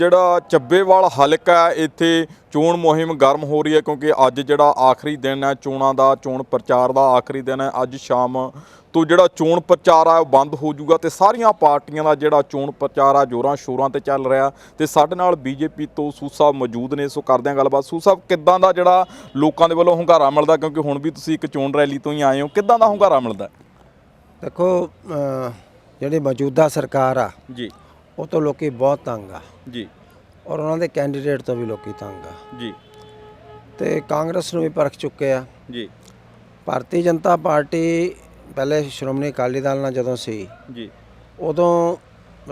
ਜਿਹੜਾ ਚੱਬੇਵਾਲ ਹਲਕਾ ਇੱਥੇ ਚੋਣ ਮੁਹਿੰਮ ਗਰਮ ਹੋ ਰਹੀ ਹੈ ਕਿਉਂਕਿ ਅੱਜ ਜਿਹੜਾ ਆਖਰੀ ਦਿਨ ਹੈ ਚੋਣਾਂ ਦਾ ਚੋਣ ਪ੍ਰਚਾਰ ਦਾ ਆਖਰੀ ਦਿਨ ਹੈ। ਅੱਜ ਸ਼ਾਮ ਤੋਂ ਜਿਹੜਾ ਚੋਣ ਪ੍ਰਚਾਰ ਆ ਉਹ ਬੰਦ ਹੋ ਜਾਊਗਾ ਤੇ ਸਾਰੀਆਂ ਪਾਰਟੀਆਂ ਦਾ ਜਿਹੜਾ ਚੋਣ ਪ੍ਰਚਾਰ ਆ ਜੋਰਾਂ ਸ਼ੋਰਾਂ ਤੇ ਚੱਲ ਰਿਹਾ ਤੇ ਸਾਡੇ ਨਾਲ ਬੀਜੇਪੀ ਤੋਂ ਸੂ ਸਾਹਿਬ ਮੌਜੂਦ ਨੇ ਸੋ ਕਰਦੇ ਹਾਂ ਗੱਲਬਾਤ। ਸੂ ਸਾਹਿਬ ਕਿੱਦਾਂ ਦਾ ਜਿਹੜਾ ਲੋਕਾਂ ਦੇ ਵੱਲੋਂ ਹੁੰਗਾਰਾ ਮਿਲਦਾ? ਕਿਉਂਕਿ ਹੁਣ ਵੀ ਤੁਸੀਂ ਇੱਕ ਚੋਣ ਰੈਲੀ ਤੋਂ ਹੀ ਆਏ ਹੋ। ਕਿੱਦਾਂ ਦਾ ਹੁੰਗਾਰਾ ਮਿਲਦਾ? ਦੇਖੋ ਜਿਹੜੀ ਮੌਜੂਦਾ ਸਰਕਾਰ ਆ ਜੀ। ਉਹ ਤੋਂ ਲੋਕੀ ਬਹੁਤ ਤੰਗ ਆ। ਜੀ। ਔਰ ਉਹਨਾਂ ਦੇ ਕੈਂਡੀਡੇਟ ਤੋਂ ਵੀ ਲੋਕੀ ਤੰਗ ਆ। ਜੀ। ਤੇ ਕਾਂਗਰਸ ਨੂੰ ਵੀ ਪਰਖ ਚੁੱਕੇ ਆ। ਜੀ। ਭਾਰਤੀ ਜਨਤਾ ਪਾਰਟੀ ਪਹਿਲੇ ਸ਼੍ਰੋਮਣੀ ਅਕਾਲੀ ਦਲ ਨਾਲ ਜਦੋਂ ਸੀ ਜੀ। ਉਦੋਂ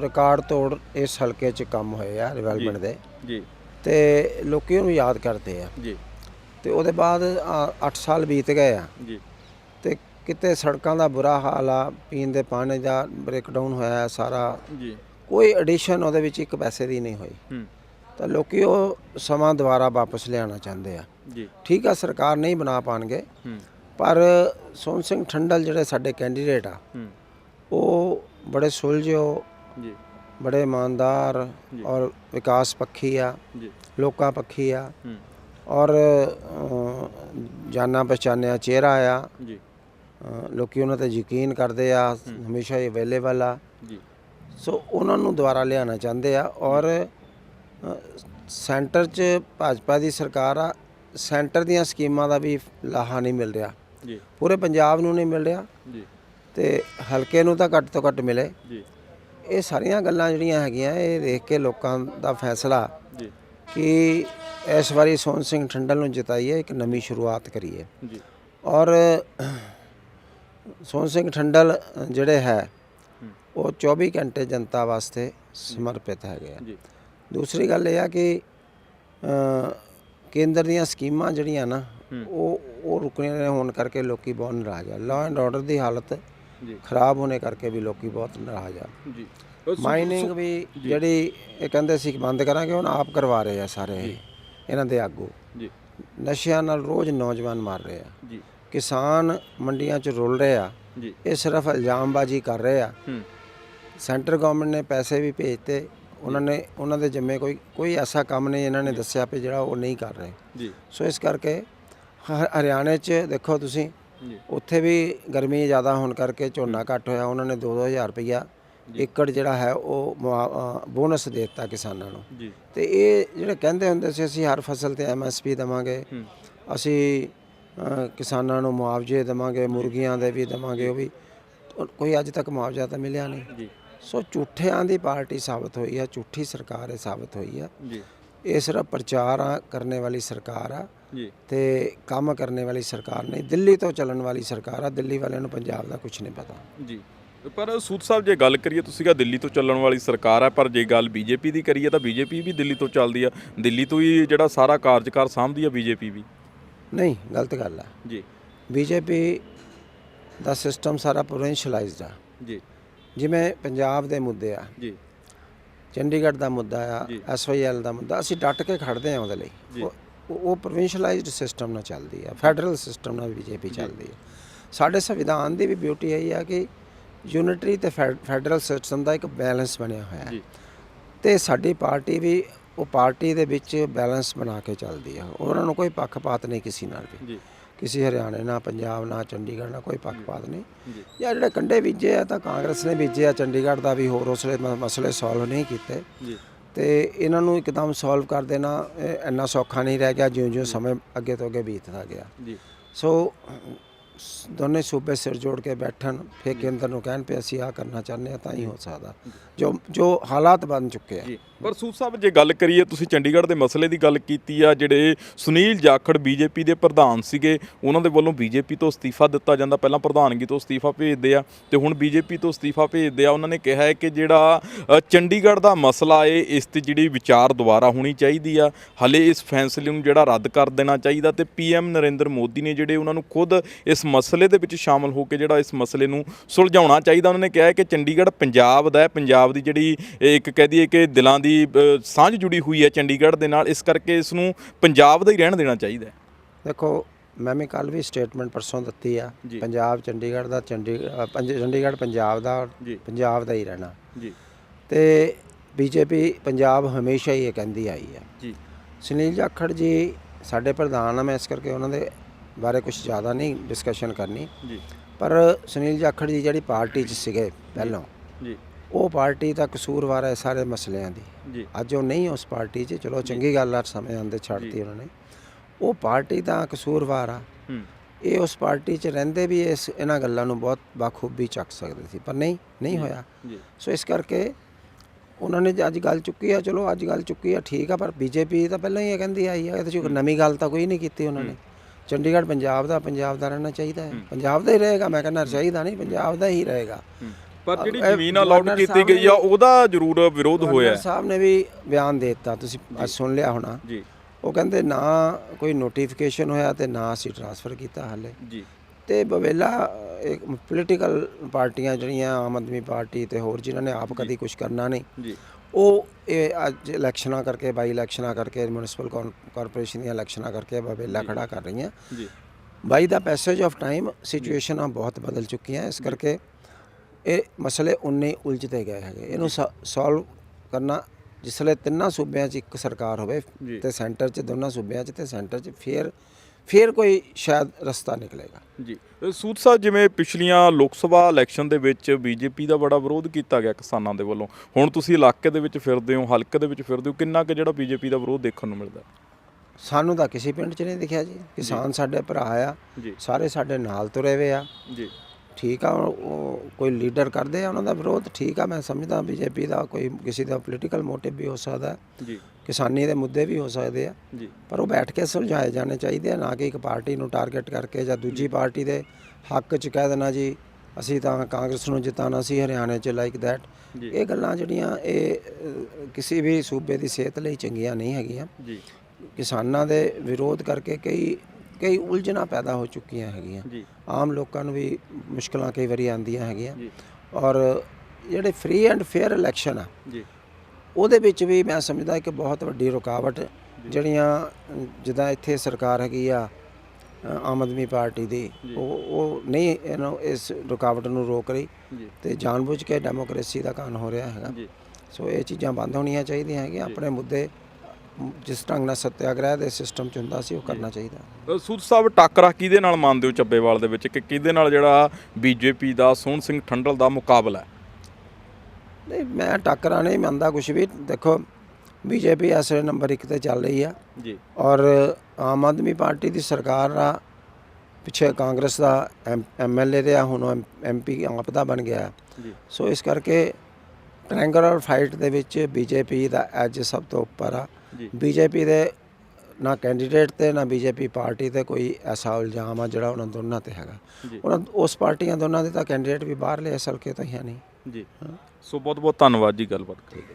ਰਿਕਾਰਡ ਤੋੜ ਇਸ ਹਲਕੇ 'ਚ ਕੰਮ ਹੋਏ ਆ ਡਿਵੈਲਪਮੈਂਟ ਦੇ। ਜੀ। ਤੇ ਲੋਕੀ ਉਹਨੂੰ ਯਾਦ ਕਰਦੇ ਆ। ਜੀ। ਤੇ ਉਹਦੇ ਬਾਅਦ 8 ਸਾਲ ਬੀਤ ਗਏ ਆ। ਜੀ। ਤੇ ਕਿਤੇ ਸੜਕਾਂ ਦਾ ਬੁਰਾ ਹਾਲ ਆ ਪੀਣ ਦੇ ਪਾਣੀ ਦਾ ਬ੍ਰੇਕਡਾਊਨ ਹੋਇਆ ਸਾਰਾ। ਜੀ। ਕੋਈ ਐਡੀਸ਼ਨ ਉਹਦੇ ਵਿੱਚ ਇੱਕ ਪੈਸੇ ਦੀ ਨਹੀਂ ਹੋਈ। ਹੂੰ। ਤਾਂ ਲੋਕੀ ਉਹ ਸਮਾਂ ਦੁਬਾਰਾ ਵਾਪਸ ਲਿਆਉਣਾ ਚਾਹੁੰਦੇ ਆ। ਜੀ। ਠੀਕ ਆ ਸਰਕਾਰ ਨਹੀਂ ਬਣਾ ਪਾਣਗੇ। ਹੂੰ। ਪਰ ਸੋਹਣ ਸਿੰਘ ਠੰਡਲ ਜਿਹੜੇ ਸਾਡੇ ਕੈਂਡੀਡੇਟ ਆ ਉਹ ਬੜੇ ਸੁਲਝੋ ਜੀ। ਬੜੇ ਇਮਾਨਦਾਰ ਔਰ ਵਿਕਾਸ ਪੱਖੀ ਆ ਜੀ। ਲੋਕਾਂ ਪੱਖੀ ਆ। ਔਰ ਅ, ਜਾਣਾ ਪਛਾਣਿਆ ਚਿਹਰਾ ਆ। ਜੀ। ਲੋਕੀ ਉਹਨਾਂ ਤੇ ਯਕੀਨ ਕਰਦੇ ਆ ਹਮੇਸ਼ਾ ਹੀ ਅਵੇਲੇਬਲ ਆ। ਜੀ। ਸੋ ਉਹਨਾਂ ਨੂੰ ਦੁਬਾਰਾ ਲਿਆਉਣਾ ਚਾਹੁੰਦੇ ਆ ਔਰ ਸੈਂਟਰ 'ਚ ਭਾਜਪਾ ਦੀ ਸਰਕਾਰ ਆ ਸੈਂਟਰ ਦੀਆਂ ਸਕੀਮਾਂ ਦਾ ਵੀ ਲਾਹਾ ਨਹੀਂ ਮਿਲ ਰਿਹਾ। ਜੀ। ਪੂਰੇ ਪੰਜਾਬ ਨੂੰ ਨਹੀਂ ਮਿਲ ਰਿਹਾ। ਜੀ। ਤੇ ਹਲਕੇ ਨੂੰ ਤਾਂ ਘੱਟ ਤੋਂ ਘੱਟ ਮਿਲੇ। ਜੀ। ਇਹ ਸਾਰੀਆਂ ਗੱਲਾਂ ਜਿਹੜੀਆਂ ਹੈਗੀਆਂ ਇਹ ਦੇਖ ਕੇ ਲੋਕਾਂ ਦਾ ਫੈਸਲਾ ਜੀ। ਕਿ ਇਸ ਵਾਰੀ ਸੋਹਣ ਸਿੰਘ ਠੰਡਲ ਨੂੰ ਜਿਤਾਈਏ ਇੱਕ ਨਵੀਂ ਸ਼ੁਰੂਆਤ ਕਰੀਏ। ਜੀ। ਔਰ ਸੋਹਣ ਸਿੰਘ ਠੰਡਲ ਜਿਹੜੇ ਹੂੰ। ਉਹ 24 ਘੰਟੇ ਜਨਤਾ ਵਾਸਤੇ ਸਮਰਪਿਤ ਹੈਗੇ ਆ। ਦੂਸਰੀ ਗੱਲ ਇਹ ਆ ਕਿ ਕੇਂਦਰ ਦੀਆਂ ਸਕੀਮਾਂ ਜਿਹੜੀਆਂ ਨਾ ਉਹ ਉਹ ਰੁਕਣੀਆਂ ਹੋਣ ਕਰਕੇ ਲੋਕੀ ਬਹੁਤ ਨਾਰਾਜ਼ ਆ। ਲਾਅ ਐਂਡ ਆਰਡਰ ਦੀ ਹਾਲਤ ਖਰਾਬ ਹੋਣੇ ਕਰਕੇ ਵੀ ਲੋਕੀ ਬਹੁਤ ਨਾਰਾਜ਼ ਆ। ਜੀ। ਮਾਈਨਿੰਗ ਵੀ ਜਿਹੜੀ ਇਹ ਕਹਿੰਦੇ ਸੀ ਬੰਦ ਕਰਾਂਗੇ ਹੁਣ ਆਪ ਕਰਵਾ ਰਹੇ ਆ ਸਾਰੇ ਇਹ। ਇਹਨਾਂ ਦੇ ਆਗੂ। ਜੀ। ਨਸ਼ਿਆਂ ਨਾਲ ਰੋਜ਼ ਨੌਜਵਾਨ ਮਰ ਰਹੇ ਆ। ਜੀ। ਕਿਸਾਨ ਮੰਡੀਆਂ 'ਚ ਰੁਲ ਰਹੇ ਆ। ਜੀ। ਇਹ ਸਿਰਫ ਇਲਜ਼ਾਮਬਾਜ਼ੀ ਕਰ ਰਹੇ ਆ। ਸੈਂਟਰ ਗਵਰਨਮੈਂਟ ਨੇ ਪੈਸੇ ਵੀ ਭੇਜਤੇ। ਉਹਨਾਂ ਨੇ ਉਹਨਾਂ ਦੇ ਜਿੰਮੇ ਕੋਈ ਕੋਈ ਐਸਾ ਕੰਮ ਨਹੀਂ ਇਹਨਾਂ ਨੇ ਦੱਸਿਆ ਵੀ ਜਿਹੜਾ ਉਹ ਨਹੀਂ ਕਰ ਰਹੇ। ਜੀ। ਸੋ ਇਸ ਕਰਕੇ ਹ- ਹਰਿਆਣੇ 'ਚ ਦੇਖੋ ਤੁਸੀਂ ਜੀ। ਉੱਥੇ ਵੀ ਗਰਮੀ ਜ਼ਿਆਦਾ ਹੋਣ ਕਰਕੇ ਝੋਨਾ ਘੱਟ ਹੋਇਆ। ਉਹਨਾਂ ਨੇ 2-2000 ਰੁਪਈਆ ਏਕੜ ਜਿਹੜਾ ਹੈ ਉਹ ਮੁਆ- ਅ, ਬੋਨਸ ਦੇ ਦਿੱਤਾ ਕਿਸਾਨਾਂ ਨੂੰ। ਜੀ। ਤੇ ਇਹ ਜਿਹੜੇ ਕਹਿੰਦੇ ਹੁੰਦੇ ਸੀ ਅਸੀਂ ਹਰ ਫਸਲ ਤੇ ਐਮਐਸਪੀ ਦੇਵਾਂਗੇ। ਹੂੰ। ਅਸੀਂ ਅ, ਕਿਸਾਨਾਂ ਨੂੰ ਮੁਆਵਜ਼ੇ ਦੇਵਾਂਗੇ ਮੁਰਗੀਆਂ ਦੇ ਵੀ ਦੇਵਾਂਗੇ ਉਹ ਵੀ। ਉਹ ਕੋਈ ਅੱਜ ਤੱਕ ਮੁਆਵਜ਼ਾ ਤਾਂ ਮਿਲਿਆ ਨਹੀਂ। ਜੀ। ਸੋ ਝੂਠਿਆਂ ਦੀ ਪਾਰਟੀ ਸਾਬਤ ਹੋਈ ਆ ਝੂਠੀ ਸਰਕਾਰ ਇਹ ਸਾਬਤ ਹੋਈ ਆ। ਜੀ। ਇਹ ਸਿਰਫ ਪ੍ਰਚਾਰ ਕਰਨੇ ਵਾਲੀ ਸਰਕਾਰ ਆ ਜੀ। ਤੇ ਕੰਮ ਕਰਨੇ ਵਾਲੀ ਸਰਕਾਰ ਨਹੀਂ ਦਿੱਲੀ ਤੋਂ ਚੱਲਣ ਵਾਲੀ ਸਰਕਾਰ ਆ ਦਿੱਲੀ ਵਾਲਿਆਂ ਨੂੰ ਪੰਜਾਬ ਦਾ ਕੁਝ ਨਹੀਂ ਪਤਾ। ਜੀ। ਪਰ ਸੂਤ ਸਾਹਿਬ ਜੇ ਗੱਲ ਕਰੀਏ ਤੁਸੀਂ ਕਿਹਾ ਦਿੱਲੀ ਤੋਂ ਚੱਲਣ ਵਾਲੀ ਸਰਕਾਰ ਹੈ ਪਰ ਜੇ ਗੱਲ ਬੀਜੇਪੀ ਦੀ ਕਰੀਏ ਤਾਂ ਬੀਜੇਪੀ ਵੀ ਦਿੱਲੀ ਤੋਂ ਚੱਲਦੀ ਆ। ਦਿੱਲੀ ਤੋਂ ਹੀ ਜਿਹੜਾ ਸਾਰਾ ਕਾਰਜਕਾਰ ਸਾਂਭਦੀ ਆ ਬੀਜੇਪੀ ਵੀ। ਨਹੀਂ ਗਲਤ ਗੱਲ ਆ। ਜੀ। ਬੀਜੇਪੀ ਦਾ ਸਿਸਟਮ ਸਾਰਾ ਪ੍ਰੋਵਿੰਸ਼ੀਅਲਾਈਜ਼ਡ ਆ। ਜੀ। ਜਿਵੇਂ ਪੰਜਾਬ ਦੇ ਮੁੱਦੇ ਆ। ਜੀ। ਚੰਡੀਗੜ੍ਹ ਦਾ ਮੁੱਦਾ ਆ। ਐਸਵਾਈਐਲ ਦਾ ਮੁੱਦਾ ਅਸੀਂ ਡਟ ਕੇ ਖੜਦੇ ਆ ਉਹਦੇ ਲਈ। ਉਹ- ਉਹ ਪ੍ਰੋਵਿੰਸ਼ੀਅਲਾਈਜ਼ਡ ਸਿਸਟਮ ਨਾਲ ਚੱਲਦੀ ਆ ਫੈਡਰਲ ਸਿਸਟਮ ਨਾਲ ਬੀਜੇਪੀ ਚੱਲਦੀ ਆ। ਸਾਡੇ ਸੰਵਿਧਾਨ ਦੀ ਵੀ ਬਿਊਟੀ ਇਹ ਆ ਕਿ ਯੂਨਿਟਰੀ ਤੇ ਫੈਡਰਲ ਸਿਸਟਮ ਦਾ ਇੱਕ ਬੈਲੈਂਸ ਬਣਿਆ ਹੋਇਆ। ਹੈ ਤੇ ਸਾਡੀ ਪਾਰਟੀ ਵੀ ਉਹ ਪਾਰਟੀ ਦੇ ਵਿੱਚ ਬੈਲੈਂਸ ਬਣਾ ਕੇ ਚੱਲਦੀ ਆ। ਉਹਨਾਂ ਨੂੰ ਕੋਈ ਪੱਖਪਾਤ ਨਹੀਂ ਕਿਸੇ ਨਾਲ ਵੀ। ਜੀ। ਕਿਸੇ ਹਰਿਆਣੇ ਨਾਲ ਪੰਜਾਬ ਨਾਲ ਚੰਡੀਗੜ੍ਹ ਨਾਲ ਕੋਈ ਪੱਖਪਾਤ ਨਹੀਂ। ਜੀ। ਜਿਹੜੇ ਕੰਡੇ ਬੀਜੇ ਆ ਤਾਂ ਕਾਂਗਰਸ ਨੇ ਬੀਜੇ ਆ ਚੰਡੀਗੜ੍ਹ ਦਾ ਵੀ ਹੋਰ ਉਸਲੇ ਮਸਲੇ ਸੋਲਵ ਨਹੀਂ ਕੀਤੇ। ਤੇ ਇਹਨਾਂ ਨੂੰ ਇੱਕਦਮ ਸੋਲਵ ਕਰ ਦੇਣਾ ਇਹ ਇੰਨਾ ਸੌਖਾ ਨਹੀਂ ਰਹਿ ਗਿਆ ਜਿਉਂ-ਜਿਉਂ ਸਮੇਂ ਅੱਗੇ ਤੋਂ ਅੱਗੇ ਬੀਤਦਾ ਗਿਆ। ਜੀ। ਸੋ ਸ- ਦੋਨੇ ਸੂਬੇ ਸਿਰ ਜੋੜ ਕੇ ਬੈਠਣ ਫਿਰ ਕੇਂਦਰ ਨੂੰ ਕਹਿਣ ਪਏ ਅਸੀਂ ਆ ਕਰਨਾ ਚਾਹੁੰਦੇ ਆ ਤਾਂ ਹੀ ਹੋ ਸਕਦਾ। ਜੋ ਜੋ ਹਾਲਾਤ ਬਣ ਚੁੱਕੇ ਆ। ਜੀ ਪਰ ਸੂਤ ਸਾਹਿਬ ਜੇ ਗੱਲ ਕਰੀਏ ਤੁਸੀਂ ਚੰਡੀਗੜ੍ਹ ਦੇ ਮਸਲੇ ਦੀ ਗੱਲ ਕੀਤੀ ਆ ਜਿਹੜੇ ਸੁਨੀਲ ਜਾਖੜ ਬੀਜੇਪੀ ਦੇ ਪ੍ਰਧਾਨ ਸੀਗੇ ਉਹਨਾਂ ਦੇ ਵੱਲੋਂ ਬੀਜੇਪੀ ਤੋਂ ਅਸਤੀਫਾ ਦਿੱਤਾ ਜਾਂਦਾ। ਪਹਿਲਾਂ ਪ੍ਰਧਾਨਗੀ ਤੋਂ ਅਸਤੀਫਾ ਭੇਜਦੇ ਆ ਤੇ ਹੁਣ ਬੀਜੇਪੀ ਤੋਂ ਅਸਤੀਫਾ ਭੇਜਦੇ ਆ। ਉਹਨਾਂ ਨੇ ਕਿਹਾ ਹੈ ਕਿ ਜਿਹੜਾ ਅ, ਚੰਡੀਗੜ੍ਹ ਦਾ ਮਸਲਾ ਏ ਇਸ ਤੇ ਜਿਹੜੀ ਵਿਚਾਰ ਦੁਬਾਰਾ ਹੋਣੀ ਚਾਹੀਦੀ ਆ। ਹਲੇ ਇਸ ਫੈਸਲੇ ਨੂੰ ਜਿਹੜਾ ਰੱਦ ਕਰ ਦੇਣਾ ਚਾਹੀਦਾ ਤੇ ਪੀਐਮ ਨਰਿੰਦਰ ਮੋਦੀ ਨੇ ਜਿਹੜੇ ਉਹਨਾਂ ਨੂੰ ਖੁਦ ਇਸ ਮਸਲੇ ਦੇ ਵਿੱਚ ਸ਼ਾਮਲ ਹੋ ਕੇ ਜਿਹੜਾ ਇਸ ਮਸਲੇ ਨੂੰ ਸੁਲਝਾਉਣਾ ਚਾਹੀਦਾ। ਉਹਨਾਂ ਨੇ ਕਿਹਾ ਹੈ ਕਿ ਚੰਡੀਗੜ੍ਹ ਪੰਜਾਬ ਦਾ ਹੈ। ਪੰਜਾਬ ਦੀ ਜਿਹੜੀ ਇੱਕ ਕਹਿ ਦਈਏ ਕਿ ਦਿਲਾਂ ਦੀ ਸਾਂਝ ਜੁੜੀ ਹੋਈ ਹੈ ਚੰਡੀਗੜ੍ਹ ਦੇ ਨਾਲ। ਇਸ ਕਰਕੇ ਇਸ ਨੂੰ ਪੰਜਾਬ ਦਾ ਹੀ ਰਹਿਣ ਦੇਣਾ ਚਾਹੀਦਾ ਹੈ। ਦੇਖੋ ਮੈਂ ਵੀ ਕੱਲ ਵੀ ਸਟੇਟਮੈਂਟ ਪਰਸੋਂ ਦਿੱਤੀ ਆ। ਪੰਜਾਬ ਚੰਡੀਗੜ੍ਹ ਦਾ ਚੰਡੀਗੜ੍ਹ ਪੰਜਾਬ ਦਾ। ਪੰਜਾਬ ਦਾ ਹੀ ਰਹਿਣਾ। ਜੀ। ਤੇ ਬੀਜੇਪੀ ਪੰਜਾਬ ਹਮੇਸ਼ਾ ਹੀ ਇਹ ਕਹਿੰਦੀ ਆਈ ਹੈ। ਜੀ। ਸੁਨੀਲ ਜਾਖੜ ਜੀ ਸਾਡੇ ਪ੍ਰਧਾਨ ਆ ਮੈਂ ਇਸ ਕਰਕੇ ਉਹਨਾਂ ਦੇ ਬਾਰੇ ਕੁਝ ਜ਼ਿਆਦਾ ਨਹੀਂ ਡਿਸਕਸ਼ਨ ਕਰਨੀ। ਜੀ। ਪਰ ਸੁਨੀਲ ਜਾਖੜ ਜੀ ਜਿਹੜੀ ਪਾਰਟੀ 'ਚ ਸੀਗੇ ਪਹਿਲਾਂ ਜੀ। ਉਹ ਪਾਰਟੀ ਤਾਂ ਕਸੂਰਵਾਰ ਹੈ ਸਾਰੇ ਮਸਲਿਆਂ ਦੀ। ਜੀ। ਅੱਜ ਉਹ ਨਹੀਂ ਉਸ ਪਾਰਟੀ 'ਚ ਚਲੋ ਚੰਗੀ ਗੱਲ ਆ ਸਮੇਂ ਆਉਂਦੇ ਛੱਡਤੀ ਉਹਨਾਂ ਨੇ। ਉਹ ਪਾਰਟੀ ਤਾਂ ਕਸੂਰਵਾਰ ਆ। ਇਹ ਉਸ ਪਾਰਟੀ 'ਚ ਰਹਿੰਦੇ ਵੀ ਇਸ ਇਹਨਾਂ ਗੱਲਾਂ ਨੂੰ ਬਹੁਤ ਬਾਖੂਬੀ ਚੱਕ ਸਕਦੇ ਸੀ ਪਰ ਨਹੀਂ ਨਹੀਂ ਹੋਇਆ। ਸੋ ਇਸ ਕਰਕੇ ਉਹਨਾਂ ਨੇ ਅੱਜ ਗੱਲ ਚੁੱਕੀ ਆ ਚਲੋ ਅੱਜ ਗੱਲ ਚੁੱਕੀ ਆ ਠੀਕ ਆ ਪਰ ਬੀਜੇਪੀ ਤਾਂ ਪਹਿਲਾਂ ਹੀ ਇਹ ਕਹਿੰਦੀ ਆਈ ਆ ਇਹਦੇ 'ਚ ਨਵੀਂ ਗੱਲ ਤਾਂ ਕੋਈ ਨਹੀਂ ਕੀਤੀ ਉਹਨਾਂ ਨੇ। ਚੰਡੀਗੜ੍ਹ ਪੰਜਾਬ ਦਾ ਪੰਜਾਬ ਦਾ ਰਹਿਣਾ ਚਾਹੀਦਾ ਹੈ। ਪੰਜਾਬ ਦਾ ਹੀ ਰਹੇਗਾ ਮੈਂ ਕਹਿੰਦਾ ਚਾਹੀਦਾ ਨਹੀਂ ਪੰਜਾਬ ਦਾ ਹੀ ਰਹੇਗਾ। ਪਰ ਜਿਹੜੀ ਜ਼ਮੀਨ ਗਵਰਨਰ ਕੀਤੀ ਗਈ ਆ ਉਹਦਾ ਜ਼ਰੂਰ ਵਿਰੋਧ ਹੋਇਆ ਹੈ। ਸਾਹਿਬ ਨੇ ਵੀ ਬਿਆਨ ਦੇ ਦਿੱਤਾ ਤੁਸੀਂ ਅੱਜ ਸੁਣ ਲਿਆ ਹੋਣਾ। ਜੀ। ਉਹ ਕਹਿੰਦੇ ਨਾ ਕੋਈ ਨੋਟੀਫਿਕੇਸ਼ਨ ਹੋਇਆ ਤੇ ਨਾ ਅਸੀਂ ਟ੍ਰਾਂਸਫਰ ਕੀਤਾ ਹਾਲੇ। ਜੀ। ਤੇ ਬਵੇਲਾ ਇੱਕ ਪੋਲੀਟੀਕਲ ਪਾਰਟੀਆਂ ਜਿਹੜੀਆਂ ਆਮ ਆਦਮੀ ਪਾਰਟੀ ਤੇ ਹੋਰ ਜਿਨ੍ਹਾਂ ਨੇ ਆਪ ਕਦੀ ਕੁਝ ਕਰਨਾ ਨਹੀਂ। ਜੀ। ਉਹ ਇਹ ਅੱਜ ਇਲੈਕਸ਼ਨਾਂ ਕਰਕੇ ਬਾਈ ਇਲੈਕਸ਼ਨਾਂ ਕਰਕੇ ਮਿਊਨਿਸਪਲ ਕਾਰਪੋਰੇਸ਼ਨ ਦੀਆਂ ਇਲੈਕਸ਼ਨਾਂ ਕਰਕੇ ਬਵੇਲਾ ਖੜਾ ਕਰ ਰਹੀਆਂ। ਜੀ। By the passage of time ਸਿਚੁਏਸ਼ਨਾਂ ਬਹੁਤ ਬਦਲ ਚੁੱਕੀਆਂ ਇਸ ਕਰਕੇ ਇਹ ਮਸਲੇ ਉਨੇ ਉਲਝਦੇ ਗਏ ਹੈਗੇ। ਇਹਨੂੰ ਸੋਲਵ ਕਰਨਾ ਜਿਸਲੇ ਤਿੰਨਾਂ ਸੂਬਿਆਂ 'ਚ ਇੱਕ ਸਰਕਾਰ ਹੋਵੇ। ਤੇ ਸੈਂਟਰ 'ਚ ਦੋਨਾਂ ਸੂਬਿਆਂ 'ਚ ਤੇ ਸੈਂਟਰ 'ਚ ਫੇਰ ਫੇਰ ਕੋਈ ਸ਼ਾਇਦ ਰਸਤਾ ਨਿਕਲੇਗਾ। ਜੀ। ਸੂਦ ਸਾਹਿਬ ਜਿਵੇਂ ਪਿਛਲੀਆਂ ਲੋਕ ਸਭਾ ਇਲੈਕਸ਼ਨ ਦੇ ਵਿੱਚ ਬੀਜੇਪੀ ਦਾ ਬੜਾ ਵਿਰੋਧ ਕੀਤਾ ਗਿਆ ਕਿਸਾਨਾਂ ਦੇ ਵੱਲੋਂ ਹੁਣ ਤੁਸੀਂ ਇਲਾਕੇ ਦੇ ਵਿੱਚ ਫਿਰਦੇ ਹੋ ਹਲਕੇ ਦੇ ਵਿੱਚ ਫਿਰਦੇ ਹੋ ਕਿੰਨਾ ਕੁ ਜਿਹੜਾ ਬੀਜੇਪੀ ਦਾ ਵਿਰੋਧ ਦੇਖਣ ਨੂੰ ਮਿਲਦਾ? ਸਾਨੂੰ ਤਾਂ ਕਿਸੇ ਪਿੰਡ 'ਚ ਨਹੀਂ ਦਿਖਿਆ ਜੀ। ਕਿਸਾਨ ਸਾਡੇ ਭਰਾ ਆ ਜੀ। ਸਾਰੇ ਸਾਡੇ ਨਾਲ ਤੁਰੇ ਹੋਏ ਆ। ਜੀ। ਠੀਕ ਆ ਉਹ- ਕੋਈ ਲੀਡਰ ਕਰਦੇ ਆ ਉਹਨਾਂ ਦਾ ਵਿਰੋਧ ਠੀਕ ਆ ਮੈਂ ਸਮਝਦਾ ਬੀਜੇਪੀ ਦਾ ਕੋਈ ਕਿਸੇ ਦਾ ਪੋਲੀਟੀਕਲ ਮੋਟਿਵ ਵੀ ਹੋ ਸਕਦਾ ਜੀ। ਕਿਸਾਨੀ ਦੇ ਮੁੱਦੇ ਵੀ ਹੋ ਸਕਦੇ ਆ। ਜੀ। ਪਰ ਉਹ ਬੈਠ ਕੇ ਸੁਲਝਾਏ ਜਾਣੇ ਚਾਹੀਦੇ ਆ ਨਾ ਕਿ ਇੱਕ ਪਾਰਟੀ ਨੂੰ ਟਾਰਗੇਟ ਕਰਕੇ ਜਾਂ ਦੂਜੀ ਪਾਰਟੀ ਦੇ ਹੱਕ 'ਚ ਕਹਿ ਦੇਣਾ ਜੀ ਅਸੀਂ ਤਾਂ ਕਾਂਗਰਸ ਨੂੰ ਜਿਤਾਣਾ ਸੀ ਹਰਿਆਣੇ 'ਚ ਲਾਈਕ ਜੀ। ਇਹ ਗੱਲਾਂ ਜਿਹੜੀਆਂ ਇਹ ਕਿਸੇ ਵੀ ਸੂਬੇ ਦੀ ਸਿਹਤ ਲਈ ਚੰਗੀਆਂ ਨਹੀਂ ਹੈਗੀਆਂ। ਜੀ। ਕਿਸਾਨਾਂ ਦੇ ਵਿਰੋਧ ਕਰਕੇ ਕਈ ਕਈ ਉਲਝਣਾਂ ਪੈਦਾ ਹੋ ਚੁੱਕੀਆਂ ਹੈਗੀਆਂ। ਜੀ। ਆਮ ਲੋਕਾਂ ਨੂੰ ਵੀ ਮੁਸ਼ਕਲਾਂ ਕਈ ਵਾਰੀ ਆਉਂਦੀਆਂ ਹੈਗੀਆਂ। ਜੀ। ਔਰ ਜਿਹੜੇ ਫ੍ਰੀ ਐਂਡ ਫੇਅਰ ਇਲੈਕਸ਼ਨ ਆ ਜੀ। ਉਹਦੇ ਵਿੱਚ ਵੀ ਮੈਂ ਸਮਝਦਾ ਕਿ ਬਹੁਤ ਵੱਡੀ ਰੁਕਾਵਟ ਜਿਹੜੀਆਂ ਜਿੱਦਾਂ ਇੱਥੇ ਸਰਕਾਰ ਹੈਗੀ ਆ ਆਮ ਆਦਮੀ ਪਾਰਟੀ ਦੀ ਉਹ ਉਹ ਨਹੀਂ ਇਹਨੂੰ ਇਸ ਰੁਕਾਵਟ ਨੂੰ ਰੋਕ ਰਹੀ ਤੇ ਜਾਣਬੁੱਝ ਕੇ ਡੈਮੋਕ੍ਰੇਸੀ ਦਾ ਕਾਨ ਹੋ ਰਿਹਾ ਹੈਗਾ। ਜੀ। ਸੋ ਇਹ ਚੀਜ਼ਾਂ ਬੰਦ ਹੋਣੀਆਂ ਚਾਹੀਦੀਆਂ ਹੈਗੀਆਂ। ਆਪਣੇ ਮੁੱਦੇ ਜਿਸ ਢੰਗ ਨਾਲ ਸੱਤਿਆਗ੍ਰਹਿ ਦੇ ਸਿਸਟਮ ਚ ਹੁੰਦਾ ਸੀ ਉਹ ਕਰਨਾ ਚਾਹੀਦਾ। ਸੂਦ ਸਾਹਿਬ ਟਾਕਰਾ ਕਿਹਦੇ ਨਾਲ ਮੰਨਦੇ ਹੋ ਚੱਬੇਵਾਲ ਦੇ ਵਿੱਚ? ਕਿ ਕਿਹਦੇ ਨਾਲ ਜਿਹੜਾ ਬੀਜੇਪੀ ਦਾ ਸੋਹਣ ਸਿੰਘ ਠੰਡਲ ਦਾ ਮੁਕਾਬਲਾ ਹੈ? ਨਹੀਂ ਮੈਂ ਟੱਕਰਾਂ ਨਹੀਂ ਮੰਨਦਾ ਕੁਝ ਵੀ। ਦੇਖੋ ਬੀਜੇਪੀ ਇਸ ਵੇਲੇ ਨੰਬਰ 1 ਤੇ ਚੱਲ ਰਹੀ ਆ। ਜੀ। ਔਰ ਆਮ ਆਦਮੀ ਪਾਰਟੀ ਦੀ ਸਰਕਾਰ ਆ। ਪਿੱਛੇ ਕਾਂਗਰਸ ਦਾ ਐਮਐਲਏ ਰਿਹਾ ਹੁਣ ਐਮਪੀ ਆਪ ਦਾ ਬਣ ਗਿਆ। ਜੀ। ਸੋ ਇਸ ਕਰਕੇ ਟ੍ਰਾਇੰਗਲ ਫਾਈਟ ਦੇ ਵਿੱਚ ਬੀਜੇਪੀ ਦਾ ਐਜ ਸਭ ਤੋਂ ਉੱਪਰ ਆ। ਬੀਜੇਪੀ ਦੇ ਨਾ ਕੈਂਡੀਡੇਟ ਤੇ ਨਾ ਬੀਜੇਪੀ ਪਾਰਟੀ ਤੇ ਕੋਈ ਐਸਾ ਇਲਜ਼ਾਮ ਆ ਜਿਹੜਾ ਉਹਨਾਂ ਦੋਨਾਂ ਤੇ ਹੈਗਾ। ਉਹਨਾਂ ਉਸ ਪਾਰਟੀਆਂ ਦੋਨਾਂ ਦੇ ਤਾਂ ਕੈਂਡੀਡੇਟ ਵੀ ਬਾਹਰਲੇ ਅਸਲ ਕੇ ਤਾਂ ਹੈ ਨਹੀਂ। ਜੀ। ਸੋ ਬਹੁਤ ਬਹੁਤ ਧੰਨਵਾਦ ਜੀ ਗੱਲਬਾਤ ਕਰਨ ਲਈ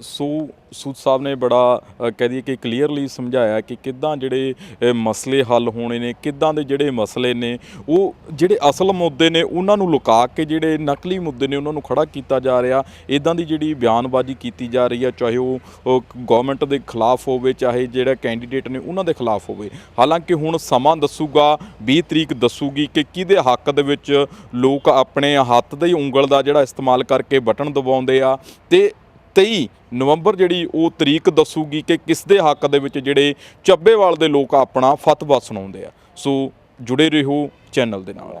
ਸੋ ਸੂਦ ਸਾਹਿਬ ਨੇ ਬੜਾ ਕਹਿ ਦਈਏ ਕਿ ਕਲੀਅਰਲੀ ਸਮਝਾਇਆ ਕਿ ਕਿੱਦਾਂ ਜਿਹੜੇ ਮਸਲੇ ਹੱਲ ਹੋਣੇ ਨੇ, ਕਿੱਦਾਂ ਦੇ ਜਿਹੜੇ ਮਸਲੇ ਨੇ, ਉਹ ਜਿਹੜੇ ਅਸਲ ਮੁੱਦੇ ਨੇ, ਉਹਨਾਂ ਨੂੰ ਲੁਕਾ ਕੇ ਜਿਹੜੇ ਨਕਲੀ ਮੁੱਦੇ ਨੇ, ਉਹਨਾਂ ਨੂੰ ਖੜਾ ਕੀਤਾ ਜਾ ਰਿਹਾ। ਇਦਾਂ ਦੀ ਜਿਹੜੀ ਬਿਆਨਬਾਜ਼ੀ ਕੀਤੀ ਜਾ ਰਹੀ ਹੈ ਚਾਹੇ ਉਹ ਗਵਰਨਮੈਂਟ ਦੇ ਖਿਲਾਫ ਹੋਵੇ, ਚਾਹੇ ਜਿਹੜਾ ਕੈਂਡੀਡੇਟ ਨੇ, ਉਹਨਾਂ ਦੇ ਖਿਲਾਫ ਹੋਵੇ। ਹਾਲਾਂਕਿ ਹੁਣ ਸਮਾਂ ਦੱਸੂਗਾ 20 ਤਰੀਕ ਦੱਸੂਗੀ ਕਿ ਕਿਹਦੇ ਹੱਕ ਦੇ ਵਿੱਚ ਲੋਕ ਆਪਣੇ ਹੱਥ ਦੀ ਉਂਗਲ ਦਾ ਜਿਹੜਾ ਇਸਤੇਮਾਲ ਕਰਕੇ ਬਟਨ ਦਬਾਉਂਦੇ ਆ, ਤੇ 23 ਨਵੰਬਰ ਜਿਹੜੀ ਉਹ ਤਰੀਕ ਦੱਸੂਗੀ ਕਿ ਕਿਸ ਦੇ ਹੱਕ ਦੇ ਵਿੱਚ ਜਿਹੜੇ ਚੱਬੇਵਾਲ ਦੇ ਲੋਕ ਆਪਣਾ ਫਤਵਾ ਸੁਣਾਉਂਦੇ ਆ। ਸੋ ਜੁੜੇ ਰਹੋ ਚੈਨਲ ਦੇ ਨਾਲ।